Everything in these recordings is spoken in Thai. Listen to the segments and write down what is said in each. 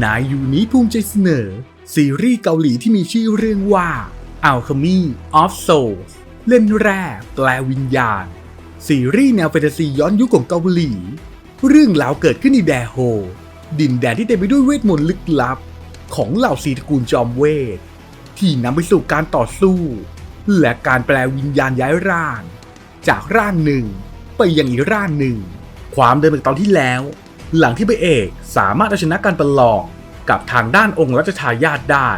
นายยูนี้ภูมิใจเสนอ ซีรีส์เกาหลีที่มีชื่อเรื่องว่า Alchemy of Souls เล่มแรกแปลวิญญาณ ซีรีส์แนวแฟนตาซีย้อนยุคของเกาหลี เรื่องราวเกิดขึ้นในแดโฮ ดินแดนที่เต็มไปด้วยเวทมนต์ลึกลับ ของเหล่าสีตระกูลจอมเวท ที่นำไปสู่การต่อสู้ และการแปลวิญญาณย้ายร่าง จากร่างหนึ่งไปยังอีกร่างหนึ่ง ความเดิมจากตอนที่แล้ว หลังที่พระเอกสามารถเอาชนะการประลองกับทางด้านองค์รัชทายาทได้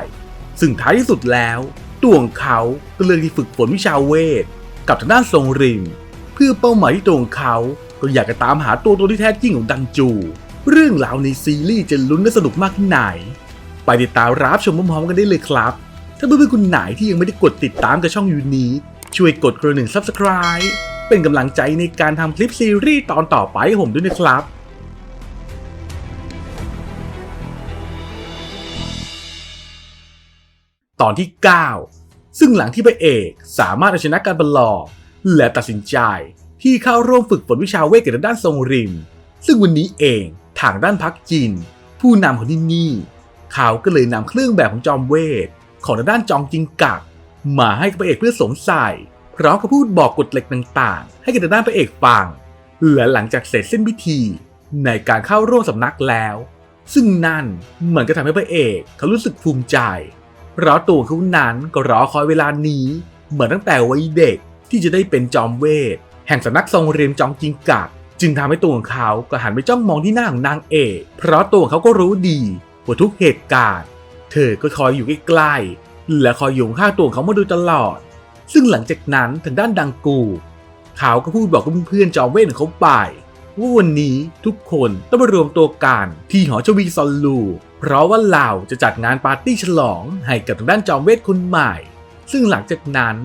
ซึ่งท้ายที่สุดแล้วตัวของเขาก็เลือกที่ฝึกฝนวิชาเวท กับทางด้านทรงริม เพื่อเป้าหมายที่ตัวของเขาก็อยากจะตามหาตัวตนที่แท้จริงของดังจู เรื่องราวในซีรีส์จะลุ้นและสนุกมากที่ไหน ไปติดตามรับชมพร้อมๆกันได้เลยครับ ถ้าเพื่อนๆคนไหนที่ยังไม่ได้กดติดตามกับช่องยูนี้ ช่วยกดกระหนึ่ง Subscribe เป็นกำลังใจในการทำคลิปซีรีส์ตอนต่อไปให้ผมด้วยนะครับ ตอนที่ 9 ซึ่งหลังที่พระเอกสามารถเอาชนะการประลองและตัดสินใจที่เข้าร่วมฝึกฝนวิชาเวทกับด้านทรงริม ซึ่งวันนี้เองทางด้านพักจิน ผู้นำของที่นี่ เขาก็เลยนำเครื่องแบบของจอมเวท ของด้านจองจิงกักมาให้พระเอกเพื่อสวมใส่พร้อมกับพูดบอกกฎเหล็กต่างๆ ให้กับด้านพระเอกฟังและหลังจากเสร็จสิ้นพิธีในการเข้าร่วมสำนักแล้ว ซึ่งนั่นเหมือนก็ทำให้พระเอกเขารู้สึกภูมิใจ ราะตัวเขานั้นก็รอคอยเวลานี้ เหมือนตั้งแต่วัยเด็กที่จะได้เป็นจอมเวท แห่งสำนักทรงเรียนจองจิงกักจึงทำให้ตัวของเขาก็หันไปจ้องมองที่หน้าของนางเอก เพราะตัวของเขาก็รู้ดีว่าทุกเหตุการณ์ เธอก็คอยอยู่ใกล้ๆและคอยอยู่ข้างตัวเขามาโดยตลอด ซึ่งหลังจากนั้นทางด้านดังกู เขาก็พูดบอกกับเพื่อนๆจอมเวทของเขาไปว่าวันนี้ทุกคนต้องมารวมตัวกันที่หอชวีซอนลู เพราะว่าเราจะจัดงานปาร์ตี้ฉลองให้กับทางด้านจอมเวทคนใหม่ ซึ่งหลังจากนั้น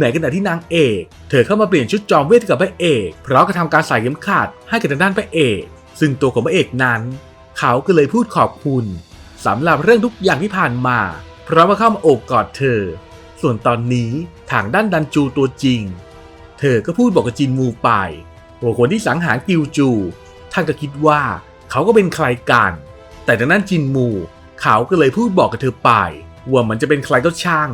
ในขณะที่นางเอก เธอเข้ามาเปลี่ยนชุดจอมเวทกับพระเอก เพราะกระทำการใส่เข็มขัดให้กับทางด้านพระเอก ซึ่งตัวของพระเอกนั้น เขาก็เลยพูดขอบคุณสำหรับเรื่องทุกอย่างที่ผ่านมา เพราะมาเข้ามาโอบกอดเธอ ส่วนตอนนี้ทางด้านดันจูตัวจริง เธอก็พูดบอกกับจินมูไปว่าคนที่สังหารกิวจู ท่านก็คิดว่าเขาก็เป็นใครกัน แต่ทางด้านจินมูเขาก็เลยพูดบอกกับเธอไป ว่ามันจะเป็นใครก็ช่าง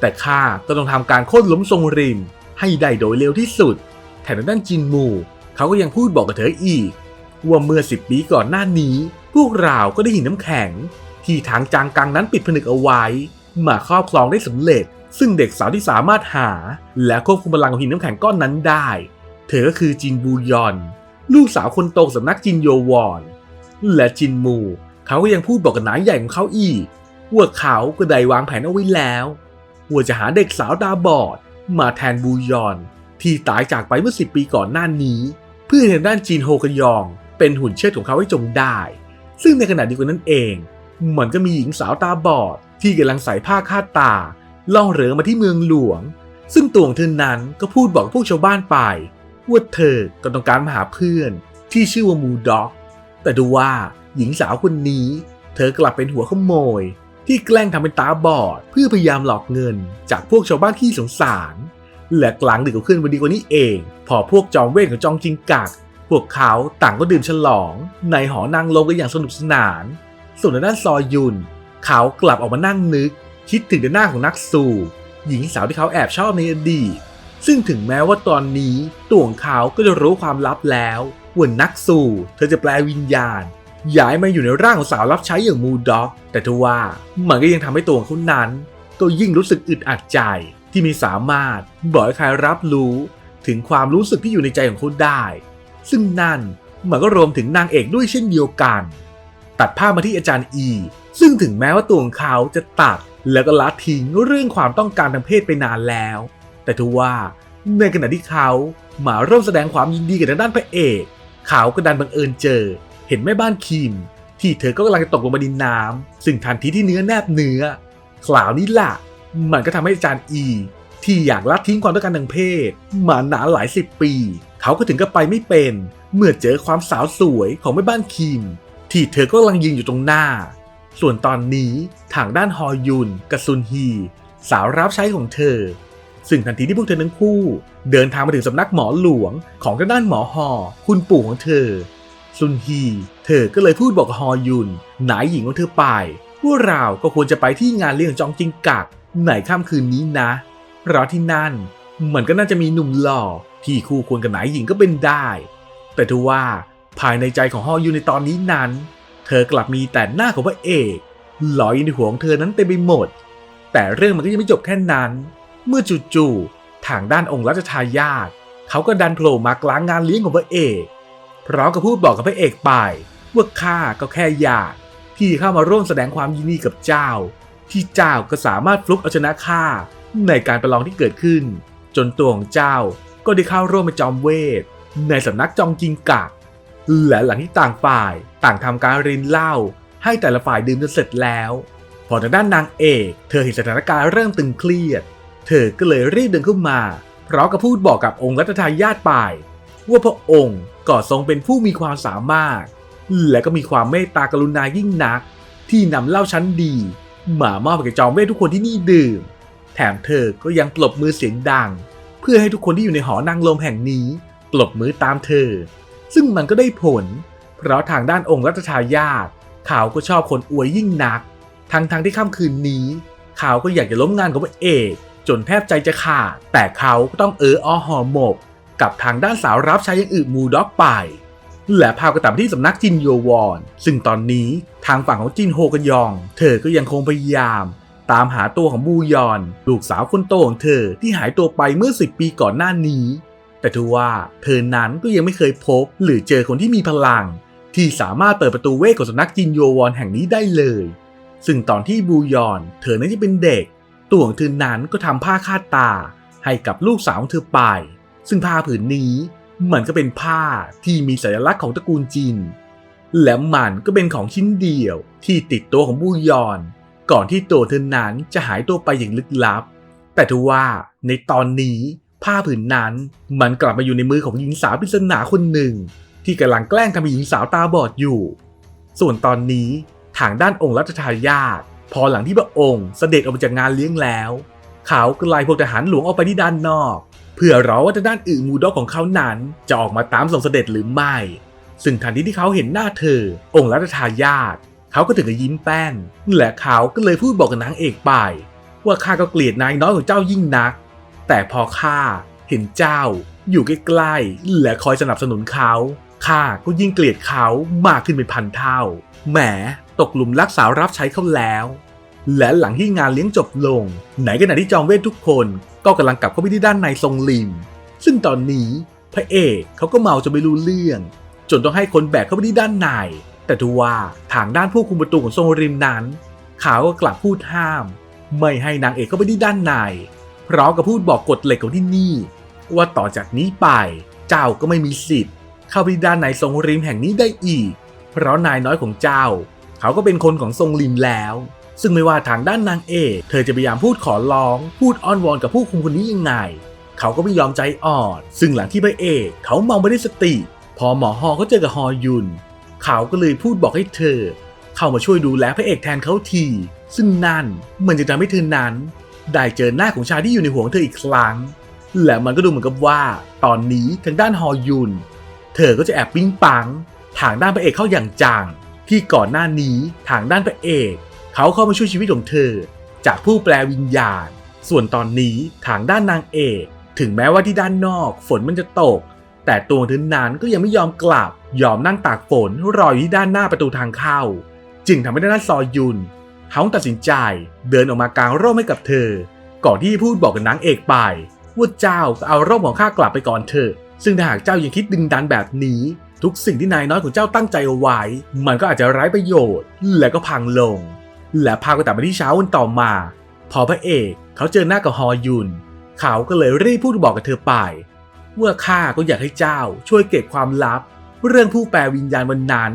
แต่ข้าก็ต้องทำการโค่นล้มทรงริม ให้ได้โดยเร็วที่สุดแถมทางด้านจินมู เขาก็ยังพูดบอกกับเธออีก ว่าเมื่อสิบปีก่อนหน้านี้ พวกเราก็ได้หินน้ำแข็ง ที่ทางจางกังนั้นปิดผนึกเอาไว้ มาครอบครองได้สำเร็จ ซึ่งเด็กสาวที่สามารถหา และควบคุมพลังของหินน้ำแข็งก้อนนั้นได้ เธอก็คือจินบูยอน ลูกสาวคนโตสำนักจินโยวอน และจินมู เขาก็ยังพูดบอกกับนายใหญ่ของเขาอีกว่าเขาก็ได้วางแผนเอาไว้แล้วว่าจะหาเด็กสาวตาบอด มาแทนบูยอน ที่ตายจากไปเมื่อสิบปีก่อนหน้านี้ เพื่อทางด้านจีนโฮกยอง เป็นหุ่นเชิดของเขาให้จงได้ ซึ่งในขณะเดียวกันนั้นเอง มันก็มีหญิงสาวตาบอด ที่กำลังใส่ผ้าคาดตา ล่องเรือมาที่เมืองหลวง ซึ่งตัวของเธอนั้นก็พูดบอกพวกชาวบ้านไปว่าเธอก็ต้องการมาหาเพื่อนที่ชื่อว่ามูด็อก แต่ดูว่า หญิงสาวคนนี้ เธอกลับเป็นหัวขโมย ที่แกล้งทำเป็นตาบอด เพื่อพยายามหลอกเงิน จากพวกชาวบ้านที่สงสาร และกลางดึกของคืนวันดีกว่านี้เอง พอพวกจอมเวทของจองจิงกัก พวกเขาต่างก็ดื่มฉลอง ในหอนางลมกันอย่างสนุกสนาน ส่วนด้านซอยยุน เขากลับออกมานั่งนึก คิดถึงหน้าของนักสู้หญิงสาวที่เขาแอบชอบในอดีตซึ่งถึงแม้ว่าตอนนี้ตัวของเขาก็จะรู้ความลับแล้วว่านักสู้เธอจะแปลวิญญาณ ย้ายมาอยู่ในร่างของสาวรับใช้อย่างมูด็อก แต่ทว่ามันก็ยังทำให้ตัวของเขานั้น ก็ยิ่งรู้สึกอึดอัดใจที่ม่สามารถบอกให้ใครรับรู้ถึงความรู้สึกที่อยู่ในใจของเขาได้ ซึ่งนั่นมันก็รวมถึงนางเอกด้วยเช่นเดียวกัน ตัดภาพมาที่อาจารย์อี ซึ่งถึงแม้ว่าตัวของเขาจะตัดแล้วก็ละทิ้งเรื่องความต้องการทางเพศไปนานแล้ว แต่ทว่าในขณะที่เขามาร่วมแสดงความยินดีกับทางด้านพระเอก เขาก็ดันบังเอิญเจอ เห็นแม่บ้านคิมที่เธอก็กำลังจะตกลงมาดินน้ำซึ่งทันทีที่เนื้อแนบเนื้อคราวนี้ล่ะ มันก็ทำให้อาจารย์อี ที่อยากละทิ้งความต้องการทางเพศ มานานหลายสิบปี เขาก็ถึงกับไปไม่เป็น เมื่อเจอความสาวสวยของแม่บ้านคิม ที่เธอก็กำลังยืนอยู่ตรงหน้า ส่วนตอนนี้ทางด้านฮอยุนกับซุนฮี สาวรับใช้ของเธอ ซึ่งทันทีที่พวกเธอทั้งคู่ เดินทางมาถึงสำนักหมอหลวงของทางด้านหมอฮอคุณปู่ของเธอ ซุนฮี เธอก็เลยพูดบอกฮอยุนนายหญิงของเธอไปว่าเราก็ควรจะไปที่งานเลี้ยงจองจิงกักในค่ำคืนนี้นะ เพราะที่นั่นมันก็น่าจะมีหนุ่มหล่อ ที่คู่ควรกับนายหญิงก็เป็นได้ แต่ทว่าภายในใจของฮอยุนในตอนนี้นั้น เธอกลับมีแต่หน้าของพระเอกลอยอในหัวของเธอนั้นเต็มไปหมด แต่เรื่องมันก็ยังไม่จบแค่นั้น เมื่อจู่ๆทางด้านองค์รัชทายาทเขาก็ดันโผล่มากลางงานเลี้ยงของพระเอก พร้อมกับพูดบอกกับพระเอกไปว่าข้าก็แค่อยากที่เข้ามาร่วมแสดงความยินดีกับเจ้า ที่เจ้าก็สามารถฟลุกเอาชนะข้าในการประลองที่เกิดขึ้น จนตัวของเจ้าก็ได้เข้าร่วมเป็นจอมเวท ในสำนักจองจิงกักและหลังที่ต่างฝ่ายต่างทำการรินเหล้าให้แต่ละฝ่ายดื่มจนเสร็จแล้ว พอทางด้านนางเอก เธอเห็นสถานการณ์เริ่มตึงเครียด เธอก็เลยรีบเดินเข้ามาพร้อมกับพูดบอกกับองค์รัชทายาทไป ว่าพระองค์ก็ทรงเป็นผู้มีความสามารถ และก็มีความเมตตากรุณายิ่งนัก ที่นำเหล้าชั้นดีมามอบให้แก่จอมเวททุกคนที่นี่ดื่ม แถมเธอก็ยังปลบมือเสียงดัง เพื่อให้ทุกคนที่อยู่ในหอนางลมแห่งนี้ปลบมือตามเธอ ซึ่งมันก็ได้ผล เพราะทางด้านองค์รัชทายาทเขาก็ชอบคนอวยยิ่งนัก ทั้งทางๆที่ค่ำคืนนี้ เขาก็อยากจะล้มงานของพระเอก จนแทบใจจะขาดแต่เขาก็ต้องเอออ้อหอหมก กับทางด้านสาวรับใช้ยังอื่นมูด็อกไป และพาก็ตามที่สำนักจินโยวอน ซึ่งตอนนี้ทางฝั่งของจินโฮกันยอง เธอก็ยังคงพยายาม ตามหาตัวของบูยอน ลูกสาวคนโตของเธอที่หายตัวไปเมื่อ 10 ปีก่อนหน้านี้ แต่ทว่าเธอนั้นก็ยังไม่เคยพบ หรือเจอคนที่มีพลัง ที่สามารถเปิดประตูเวทของสำนักจินโยวอนแห่งนี้ได้เลย ซึ่งตอนที่บูยอน เธอนั้นยังเป็นเด็กตัวของเธอนั้นก็ทำผ้าคาดตาให้กับลูกสาวของเธอไป ซึ่งผ้าผืนนี้มันก็เป็นผ้าที่มีสัญลักษณ์ของตระกูลจินและมันก็เป็นของชิ้นเดียวที่ติดตัวของบูยอน ก่อนที่ตัวเธอนั้นจะหายตัวไปอย่างลึกลับ แต่ทว่าในตอนนี้ผ้าผืนนั้นมันกลับมาอยู่ในมือของหญิงสาวปริศนาคนหนึ่ง ที่กำลังแกล้งทำให้หญิงสาวตาบอดอยู่ ส่วนตอนนี้ทางด้านองค์รัชทายาทพอหลังที่พระองค์เสด็จออกมาจากงานเลี้ยงแล้ว เขาก็ไล่พวกทหารหลวงออกไปที่ด้านนอก พื่อรอว่าทางด้านอื่นมูดอกของเขานั้น จะออกมาตามส่งเสด็จหรือไม่ ซึ่งทันทีที่เขาเห็นหน้าเธอ องค์รัชทายาทเขาก็ถึงกับยิ้มแป้น และเขาก็เลยพูดบอกกับนางเอกไป ว่าข้าก็เกลียดนายน้อยของเจ้ายิ่งนัก แต่พอข้าเห็นเจ้า อยู่ใกล้ๆและคอยสนับสนุนเขาข้าก็ยิ่งเกลียดเขามากขึ้นเป็นพันเท่า แหมตกหลุมรักสาวรับใช้เขาแล้ว และหลังที่งานเลี้ยงจบลง ไหนขณะที่จอมเวททุกคนก็กำลังกลับเข้าไปที่ด้านในทรงลิม ซึ่งตอนนี้พระเอกเขาก็เมาจนไม่รู้เรื่อง จนต้องให้คนแบกเข้าไปที่ด้านใน แต่ทว่าทางด้านผู้คุมประตูของทรงริมนั้น เขาก็กลับพูดห้าม ไม่ให้นางเอกเข้าไปที่ด้านในพร้อมกับพูดบอกกฎเหล็กของที่นี่ ว่าต่อจากนี้ไปเจ้าก็ไม่มีสิทธิ์ เข้าไปด้านในทรงริมแห่งนี้ได้อีก เพราะนายน้อยของเจ้า เขาก็เป็นคนของทรงริมแล้ว ซึ่งไม่ว่าทางด้านนางเอกเธอจะพยายามพูดขอร้อง พูดอ้อนวอนกับผู้คุมคนนี้ยังไง เขาก็ไม่ยอมใจอ่อน ซึ่งหลังที่พระเอกเขาเมาไม่ได้สติ พอหมอฮอเขาเจอกับฮอยุน เขาก็เลยพูดบอกให้เธอ เข้ามาช่วยดูแลพระเอกแทนเขาที ซึ่งนั่นมันจะทำให้เธอนั้น ได้เจอหน้าของชายที่อยู่ในหัวของเธออีกครั้ง และมันก็ดูเหมือนกับว่า ตอนนี้ทางด้านฮอยุน เธอก็จะแอบปิ้งปัง ทางด้านพระเอกเข้าอย่างจังที่ก่อนหน้านี้ทางด้านพระเอก เขาเข้ามาช่วยชีวิตของเธอ จากผู้แปลวิญญาณ ส่วนตอนนี้ทางด้านนางเอก ถึงแม้ว่าที่ด้านนอกฝนมันจะตก แต่ตัวเธอนั้นก็ยังไม่ยอมกลับ ยอมนั่งตากฝนรออยู่ที่ด้านหน้าประตูทางเข้า จึงทำให้ด้านซอยุนเขาตัดสินใจเดินออกมากางร่มให้กับเธอ ก่อนที่พูดบอกกับนางเอกไปว่าเจ้าเอาร่มของข้ากลับไปก่อนเถอะ ซึ่งถ้าหากเจ้ายังคิดดึงดันแบบนี้ ทุกสิ่งที่นายน้อยของเจ้าตั้งใจเอาไว้ มันก็อาจจะไร้ประโยชน์ และก็พังลง และพาก็ตัดมาที่เช้าวันต่อมา พอพระเอกเขาเจอหน้ากับฮอยุน เขาก็เลยรีบพูดบอกกับเธอไปว่าข้าก็อยากให้เจ้าช่วยเก็บความลับ เรื่องผู้แปลวิญญาณวันนั้น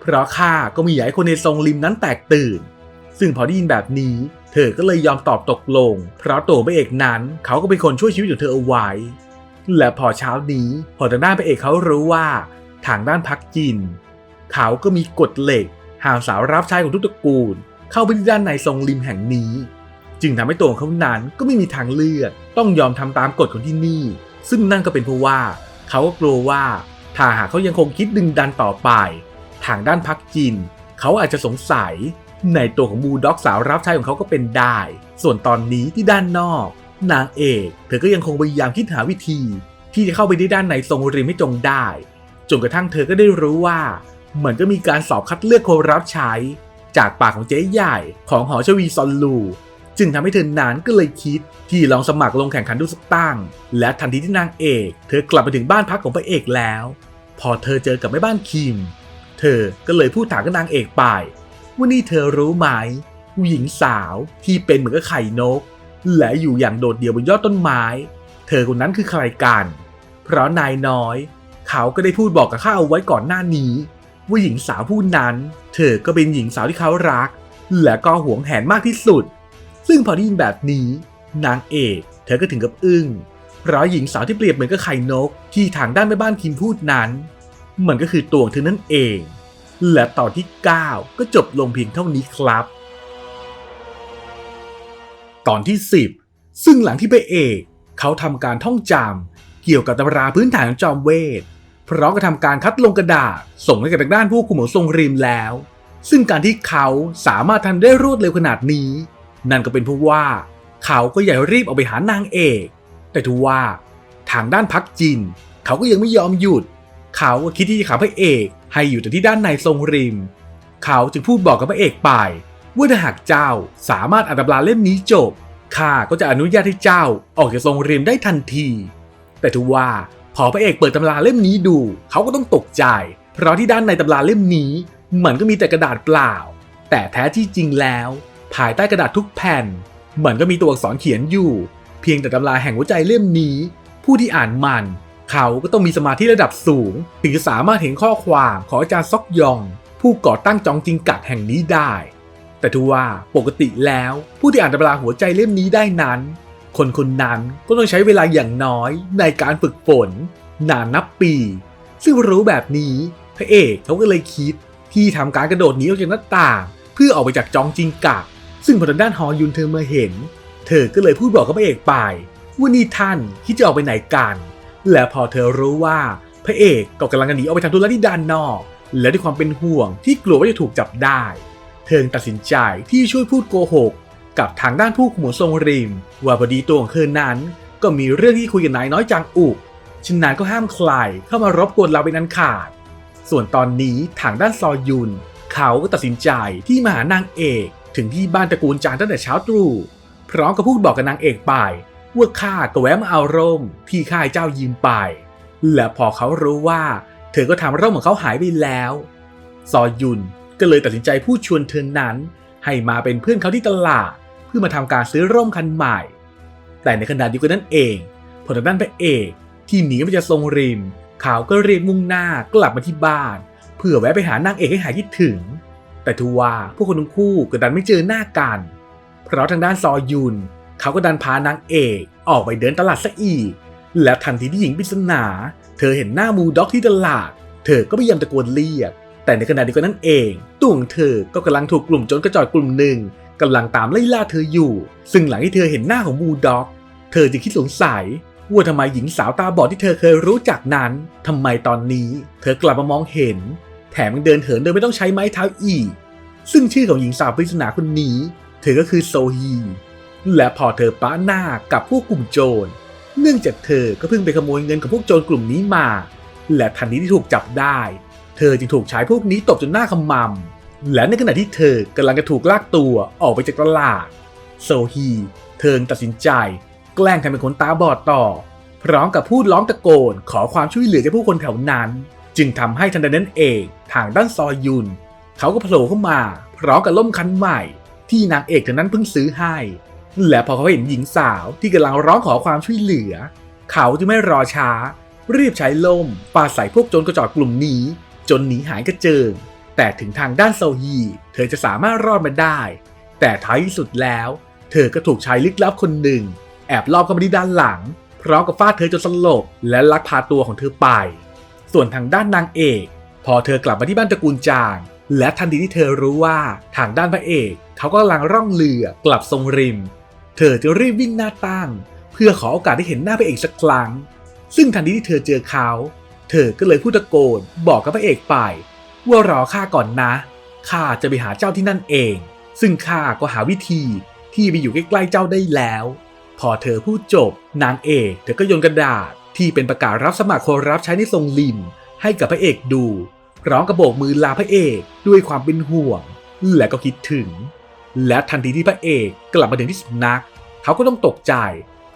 เพราะข้าก็ม่อยากให้คนในทรงริมนั้นแตกตื่น ซึ่งพอได้ยินแบบนี้ เธอก็เลยยอมตอบตกลง เพราะตัวพระเอกนั้นเขาก็เป็นคนช่วยชีวิตของเธอเอาไว้ และพอเช้านี้พอทางด้านพระเอกเขารู้ว่า ทางด้านพักจิน เขาก็มีกฎเหล็ก หาสาวรับใช้ของทุกตระกูล เข้าไปที่ด้านในทรงริมแห่งนี้ จึงทำให้ตัวของเขานั้นก็ไม่มีทางเลือก ต้องยอมทำตามกฎของที่นี่ ซึ่งนั่นก็เป็นเพราะว่า เขาก็กลัวว่าถ้าหากเขายังคงคิดดึงดันต่อไป ทางด้านพักจิน เขาอาจจะสงสัย ในตัวของบูด็อกสาวรับใช้ของเขาก็เป็นได้ ส่วนตอนนี้ที่ด้านนอก นางเอก เธอก็ยังคงพยายามคิดหาวิธี ที่จะเข้าไปได้ด้านในทรงริมให้จงได้จนกระทั่งเธอก็ได้รู้ว่า เหมือนก็มีการสอบคัดเลือกคนรับใช้ จากปากของเจ๊ใหญ่ของหอชวีซอนลู จึงทำให้เธอนั้นก็เลยคิด ที่ลองสมัครลงแข่งขันดูสักตั้ง และทันทีที่นางเอก เธอกลับมาถึงบ้านพักของพระเอกแล้ว พอเธอเจอกับแม่บ้านคิม เธอก็เลยพูดถามกับนางเอกไป ว่านี่เธอรู้ไหมผู้หญิงสาวที่เป็นเหมือนกับไข่นก และอยู่อย่างโดดเดี่ยวบนยอดต้นไม้ เธอคนนั้นคือใครกัน เพราะนายน้อย เขาก็ได้พูดบอกกับข้าเอาไว้ก่อนหน้านี้ ว่าหญิงสาวผู้นั้น เธอก็เป็นหญิงสาวที่เขารัก และก็หวงแหนมากที่สุด ซึ่งพอได้ยินแบบนี้ นางเอก เธอก็ถึงกับอึ้งเพราะหญิงสาวที่เปรียบเหมือนกับไข่นกที่ทางด้านแม่บ้านคิมพูดนั้น มันก็คือตัวของเธอนั่นเอง และตอนที่ 9 ก็จบลงเพียงเท่านี้ครับ ตอนที่ 10 ซึ่งหลังที่พระเอก เขาทำการท่องจำเกี่ยวกับตำราพื้นฐานของจอมเวท พร้อมกับทำการคัดลงกระดาษ ส่งให้กับทางด้านผู้คุมของทรงริมแล้ว ซึ่งการที่เขาสามารถทำได้รวดเร็วขนาดนี้ นั่นก็เป็นเพราะว่าเขาก็อยากรีบเอาไปหานางเอก แต่ทว่าทางด้านพักจิน เขาก็ยังไม่ยอมหยุด เขาก็คิดที่จะขับพระเอกให้อยู่แต่ที่ด้านในทรงริม เขาจึงพูดบอกกับพระเอกไป ว่าถ้าหากเจ้าสามารถอ่านตำราเล่มนี้จบข้าก็จะอนุญาตให้เจ้าออกจากทรงริมได้ทันที แต่ทว่า พอพระเอกเปิดตำราเล่มนี้ดู เขาก็ต้องตกใจ เพราะที่ด้านในตำราเล่มนี้ มันก็มีแต่กระดาษเปล่า แต่แท้ที่จริงแล้ว ภายใต้กระดาษทุกแผ่น มันก็มีตัวอักษรเขียนอยู่ เพียงแต่ตำราแห่งหัวใจเล่มนี้ ผู้ที่อ่านมัน เขาก็ต้องมีสมาธิระดับสูง ถึงจะสามารถเห็นข้อความของอาจารย์ซอกยอง ผู้ก่อตั้งจองจิงกัดแห่งนี้ได้ แต่ทว่าปกติแล้ว ผู้ที่อ่านตำราหัวใจเล่มนี้ได้นั้น คนคนนั้นก็ต้องใช้เวลาอย่างน้อยในการฝึกฝนนานนับปี ซึ่งรู้แบบนี้พระเอกเขาก็เลยคิดที่ทำการกระโดดหนีออกจากหน้าต่าง เพื่อออกไปจากจองจิงกักซึ่งพอทางด้านฮอยุนเธอมาเห็น เธอก็เลยพูดบอกกับพระเอกไปว่านี่ท่านคิดจะออกไปไหนกัน และพอเธอรู้ว่าพระเอกก็กำลังหนีออกไปทำธุระที่ด้านนอก และด้วยความเป็นห่วงที่กลัวว่าจะถูกจับได้ เธอตัดสินใจที่ช่วยพูดโกหก กับทางด้านผู้ขโมยทรงริม ว่าพอดีตัวของเธอนั้น ก็มีเรื่องที่คุยกับนายน้อยจางอุกฉะนั้นก็ห้ามใครเข้ามารบกวนเราเป็นอันขาด ส่วนตอนนี้ทางด้านซอยุน เขาก็ตัดสินใจที่มาหานางเอกถึงที่บ้านตระกูลจางตั้งแต่เช้าตรู่พร้อมกับพูดบอกกับนางเอกไปว่าข้าก็แวะมาเอาร่มที่ข้าเจ้ายืมไป และพอเขารู้ว่า เธอก็ทำร่มของเขาหายไปแล้ว ซอยุนก็เลยตัดสินใจพูดชวนเธอนั้น ให้มาเป็นเพื่อนเขาที่ตลาด พื่อมาทำการซื้อร่มคันใหม่ แต่ในขณะเดียวกันนั่นเองพอทางด้านพระเอกที่หนีมาจากทรงริมเขาก็เรียกมุ่งหน้ากลับมาที่บ้าน เพื่อแวะไปหานางเอกให้หายคิดถึง แต่ทว่าพวกคนทั้งคู่ก็ดันไม่เจอหน้ากัน เพราะทางด้านซอยุน เขาก็ดันพานางเอกออกไปเดินตลาดซะอีก และทันทีที่หญิงปริศนา เธอเห็นหน้ามูด็อกที่ตลาด เธอก็พยายามตะโกนเรียก แต่ในขณะเดียวกันนั่นเองตัวของเธอก็กำลังถูกกลุ่มโจรกระจอยกลุ่มหนึ่ง กำลังตามไล่ล่าเธออยู่ ซึ่งหลังที่เธอเห็นหน้าของมูด็อก เธอจึงคิดสงสัยว่าทำไมหญิงสาวตาบอดที่เธอเคยรู้จักนั้นทำไมตอนนี้ เธอกลับมามองเห็น แถมยังเดินเหินโดยไม่ต้องใช้ไม้เท้าอีก ซึ่งชื่อของหญิงสาวปริศนาคนนี้ เธอก็คือโซฮี และพอเธอป้าหน้ากับพวกกลุ่มโจร เนื่องจากเธอก็เพิ่งไปขโมยเงินของพวกโจรกลุ่มนี้มา และทันทีที่ถูกจับได้ เธอจึงถูกชายพวกนี้ตบจนหน้าขมำ และในขณะที่เธอกำลังจะถูกลากตัวออกไปจากตลาด โซฮี เธอตัดสินใจ แกล้งทำเป็นคนตาบอดต่อ พร้อมกับพูดร้องตะโกนขอความช่วยเหลือจากผู้คนแถวนั้น จึงทำให้ทันใดนั้นเองทางด้านซอยยุน เขาก็โผล่เข้ามา พร้อมกับล่มคันใหม่ที่นางเอกเธอนั้นเพิ่งซื้อให้ และพอเขาเห็นหญิงสาวที่กำลังร้องขอความช่วยเหลือ เขาจึงไม่รอช้า รีบใช้ล่มปาใส่พวกโจรกระจอกกลุ่มนี้ จนหนีหายกระเจิง แต่ถึงทางด้านโซฮี เธอจะสามารถรอดมาได้ แต่ท้ายที่สุดแล้ว เธอก็ถูกชายลึกลับคนหนึ่ง แอบลอบเข้ามาที่ด้านหลัง พร้อมกับฟาดเธอจนสลบและลักพาตัวของเธอไป ส่วนทางด้านนางเอก พอเธอกลับมาที่บ้านตระกูลจาง และทันทีที่เธอรู้ว่าทางด้านพระเอกเขาก็กำลังร่องเรือกลับทรงริม เธอจะรีบวิ่งหน้าตั้ง เพื่อขอโอกาสได้เห็นหน้าพระเอกสักครั้ง ซึ่งทันทีที่เธอเจอเขา เธอก็เลยพูดตะโกนบอกกับพระเอกไป ว่ารอข้าก่อนนะ ข้าจะไปหาเจ้าที่นั่นเอง ซึ่งข้าก็หาวิธีที่ไปอยู่ใกล้ๆเจ้าได้แล้ว พอเธอพูดจบ นางเอกเธอก็โยนกระดาษที่เป็นประกาศรับสมัครคนรับใช้ในทรงลิม ให้กับพระเอกดูร้อมกับโบกมือลาพระเอกด้วยความเป็นห่วง และก็คิดถึง และทันทีที่พระเอกกลับมาถึงที่สำนัก เขาก็ต้องตกใจ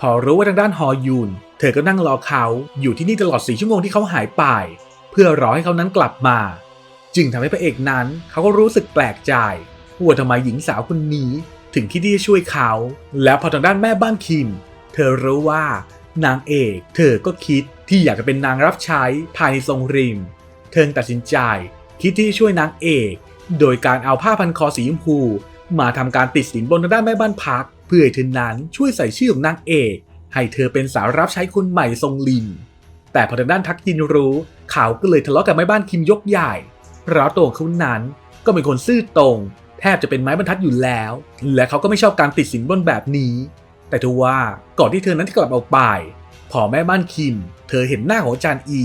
พอรู้ว่าทางด้านฮอยุน เธอก็นั่งรอเขาอยู่ที่นี่ตลอดสี่ชั่วโมงที่เขาหายไป เพื่อรอให้เขานั้นกลับมา จึงทำให้พระเอกนั้นเขาก็รู้สึกแปลกใจว่าทำไมหญิงสาวคนนี้ถึงคิดที่จะช่วยเขา แล้วพอทางด้านแม่บ้านคิม เธอรู้ว่านางเอก เธอก็คิดที่อยากจะเป็นนางรับใช้ภายในทรงริม เธอตัดสินใจ คิดที่จะช่วยนางเอก โดยการเอาผ้าพันคอสีชมพู มาทำการติดสินบนทางด้านแม่บ้านพัก เพื่อให้เธอนั้นช่วยใส่ชื่อของนางเอก ให้เธอเป็นสาวรับใช้คนใหม่ทรงลินแต่พอทางด้านทักจินรู้เขาก็เลยทะเลาะกับแม่บ้านคิมยกใหญ่ ราะตัวของเขานั้น ก็เป็นคนซื่อตรง แทบจะเป็นไม้บรรทัดอยู่แล้ว และเขาก็ไม่ชอบการติดสินบนแบบนี้ แต่ทว่าก่อนที่เธอนั้นจะกลับออกไปพอแม่บ้านคิม เธอเห็นหน้าของอาจารย์อี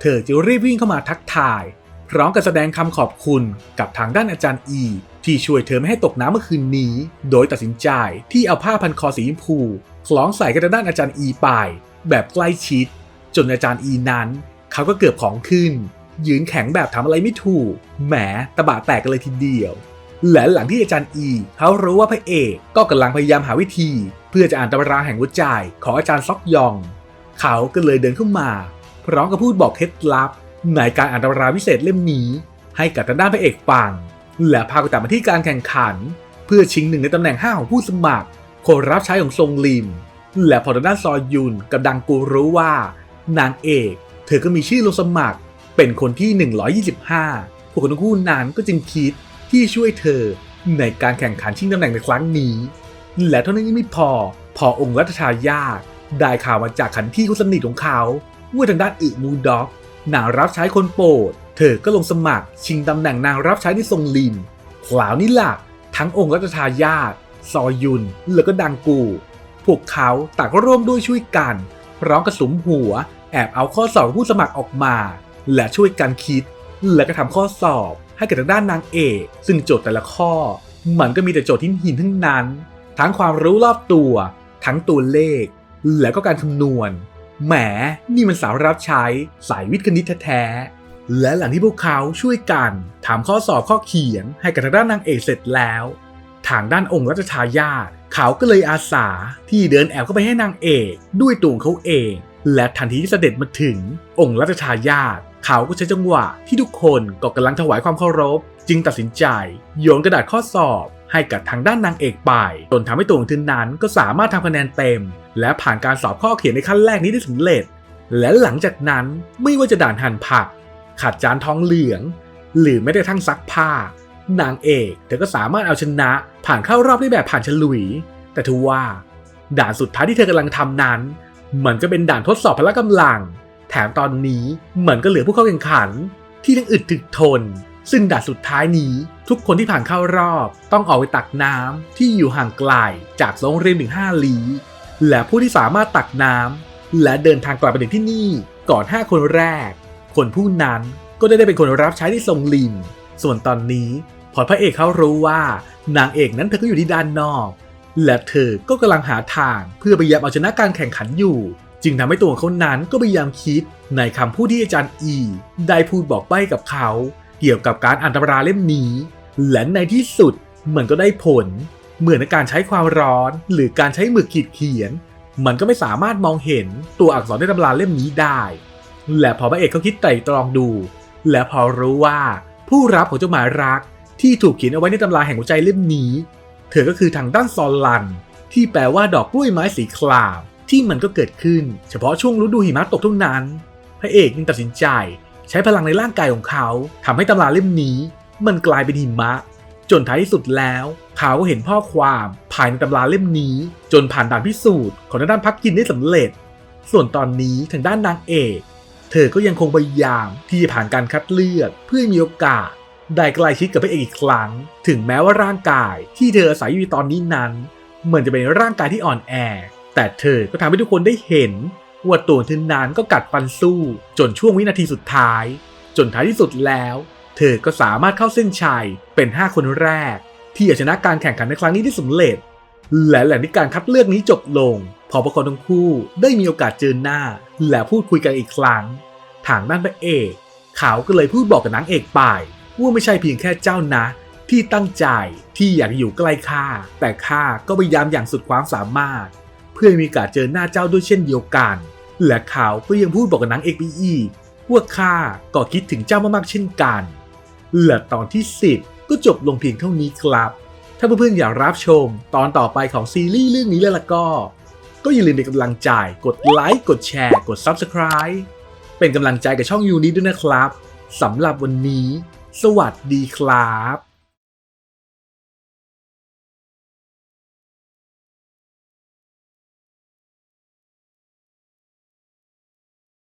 เธอจะรีบวิ่งเข้ามาทักทาย พร้อมกับแสดงคำขอบคุณกับทางด้านอาจารย์อี ที่ช่วยเธอไม่ให้ตกน้ำเมื่อคืนนี้ โดยตัดสินใจที่เอาผ้าพันคอสีชมพูคล้องใส่กับด้านอาจารย์อีไป แบบใกล้ชิด จนอาจารย์อีนั้น เขาก็เกือบของขึ้น ยืนแข็งแบบทำอะไรไม่ถูก แหมตะบะแตกกันเลยทีเดียว และหลังที่อาจารย์อีเขารู้ว่าพระเอกก็กำลังพยายามหาวิธี เพื่อจะอ่านตำราแห่งหัวใจของอาจารย์ซอกยอง เขาก็เลยเดินเข้ามา พร้อมกับพูดบอกเคล็ดลับ ในการอ่านตำราวิเศษเล่มนี้ ให้กับทางด้านพระเอกฟัง และพาไปตามมาที่การแข่งขัน เพื่อชิงหนึ่งในตำแหน่ง5ของผู้สมัครคนรับใช้ของทรงลิม และพอทางด้านซอยยุนกับดังกูรู้ว่า นางเอก เธอก็มีชื่อลงสมัคร เป็นคนที่ 125 พวกคนทั้งคู่นั้นก็จึงคิดที่ช่วยเธอในการแข่งขันชิงตำแหน่งในครั้งนี้ และเท่านั้นยังไม่พอ พอองค์รัชทายาทได้ข่าวมาจากขันที่คนสนิทของเขาว่าทางด้านอึมูด็อกนางรับใช้คนโปรด เธอก็ลงสมัคร ชิงตำแหน่งนางรับใช้ในทรงลินคราวนี้ล่ะทั้งองค์รัชทายาทซอยุน แล้วก็ดังกู พวกเขาต่างก็ร่วมด้วยช่วยกัน ร้อมกระสุมหัว แอบเอาข้อสอบผู้สมัครออกมา และช่วยกันคิด และก็ทำข้อสอบให้กับทางด้านนางเอก ซึ่งโจทย์แต่ละข้อ มันก็มีแต่โจทย์ที่หินทั้งนั้น ทั้งความรู้รอบตัว ทั้งตัวเลข และก็การคำนวณ แหม นี่มันสาวรับใช้สายวิทย์คณิตแท้ๆและหลังที่พวกเขาช่วยกันทำข้อสอบข้อเขียนให้กับทางด้านนางเอกเสร็จแล้ว ทางด้านองค์รัชทายาทเขาก็เลยอาสาที่เดินแอบเข้าไปให้นางเอกด้วยตัวเขาเอง และทันทีที่เสด็จมาถึงองค์รัชทายาท เขาก็ใช้จังหวะที่ทุกคนก็กำลังถวายความเคารพ จึงตัดสินใจโยนกระดาษข้อสอบ ให้กับทางด้านนางเอกไป จนทำให้ตัวของเธอนั้นก็สามารถทำคะแนนเต็ม และผ่านการสอบข้อเขียนในขั้นแรกนี้ได้สำเร็จ และหลังจากนั้นไม่ว่าจะด่านหั่นผัก ขัดจานทองเหลือง หรือไม่ได้ทั้งซักผ้า นางเอกเธอก็สามารถเอาชนะผ่านเข้ารอบได้แบบผ่านฉลุย แต่ทว่า ด่านสุดท้ายที่เธอกำลังทำนั้น มันก็เป็นด่านทดสอบพละกำลัง แถมตอนนี้เหมือนก็เหลือผู้เข้าแข่งขัน ที่ทั้งอึดถึกทน ซึ่งด่านสุดท้ายนี้ ทุกคนที่ผ่านเข้ารอบ ต้องออกไปตักน้ำที่อยู่ห่างไกลจากโรงเรียนถึง5ลี้และผู้ที่สามารถตักน้ำและเดินทางกลับไปถึงที่นี่ก่อน 5 คนแรก คนผู้นั้นก็ได้ได้เป็นคนรับใช้ที่ทรงลินส่วนตอนนี้พอพระเอกเขารู้ว่านางเอกนั้นเธอก็อยู่ที่ด้านนอก และเธอก็กำลังหาทางเพื่อพยายามเอาชนะการแข่งขันอยู่ จึงทำให้ตัวของเขานั้นก็พยายามคิดในคำพูดที่อาจารย์อีได้พูดบอกใบ้กับเขา เกี่ยวกับการอ่านตำราเล่มนี้ และในที่สุดมันก็ได้ผล เหมือนในการใช้ความร้อน หรือการใช้หมึกขีดเขียน มันก็ไม่สามารถมองเห็นตัวอักษรในตำราเล่มนี้ได้ และพอพระเอกเขาคิดไตร่ตรองดู และพอรู้ว่าผู้รับของเจ้าหมายรักที่ถูกเขียนเอาไว้ในตำราแห่งหัวใจเล่มนี้ เธอก็คือทางด้านซอลลัน ที่แปลว่าดอกกล้วยไม้สีคราม ที่มันก็เกิดขึ้น เฉพาะช่วงฤดูหิมะตกเท่านั้น พระเอกจึงตัดสินใจ ใช้พลังในร่างกายของเขาทำให้ตำราเล่มนี้ มันกลายเป็นหิมะ จนท้ายที่สุดแล้วเขาก็เห็นข้อความภายในตำราเล่มนี้ จนผ่านด่านพิสูจน์ของทางด้านพักกินได้สำเร็จ ส่วนตอนนี้ทางด้านนางเอก เธอก็ยังคงพยายามที่จะผ่านการคัดเลือกเพื่อมีโอกาสได้ใกล้ชิดกับพระเอกอีกครั้ง ถึงแม้ว่าร่างกายที่เธออาศัยอยู่ตอนนี้นั้น เหมือนจะเป็นร่างกายที่อ่อนแอ แต่เธอก็ทำให้ทุกคนได้เห็น ว่าตัวเธอนั้นก็กัดฟันสู้ จนช่วงวินาทีสุดท้าย จนท้ายที่สุดแล้ว เธอก็สามารถเข้าเส้นชัยเป็น 5 คนแรก ที่จะชนะการแข่งขันในครั้งนี้ได้สำเร็จ และหลังที่การคัดเลือกนี้จบลง พอพวกเขาทั้งคู่ได้มีโอกาสเจอหน้า และพูดคุยกันอีกครั้ง ทางด้านพระเอกเขาก็เลยพูดบอกกับนางเอกไปว่าไม่ใช่เพียงแค่เจ้านะ ที่ตั้งใจที่อยากอยู่ใกล้ข้าแต่ข้าก็พยายามอย่างสุดความสามารถ เพื่อมีโอกาสเจอหน้าเจ้าด้วยเช่นเดียวกัน และเขาก็ยังพูดบอกกับนางเอกไปอีว่าข้าก็คิดถึงเจ้ามากๆเช่นกัน และตอนที่ 10 ก็จบลงเพียงเท่านี้ครับ ถ้าเพื่อนๆอยากรับชมตอนต่อไปของซีรีส์เรื่องนี้แล้วล่ะก็ ก็อย่าลืมเป็นกำลังใจ กดไลค์ กดแชร์ กด Subscribe เป็นกำลังใจกับช่องยูนี้ด้วยนะครับสำหรับวันนี้ สวัสดีครับ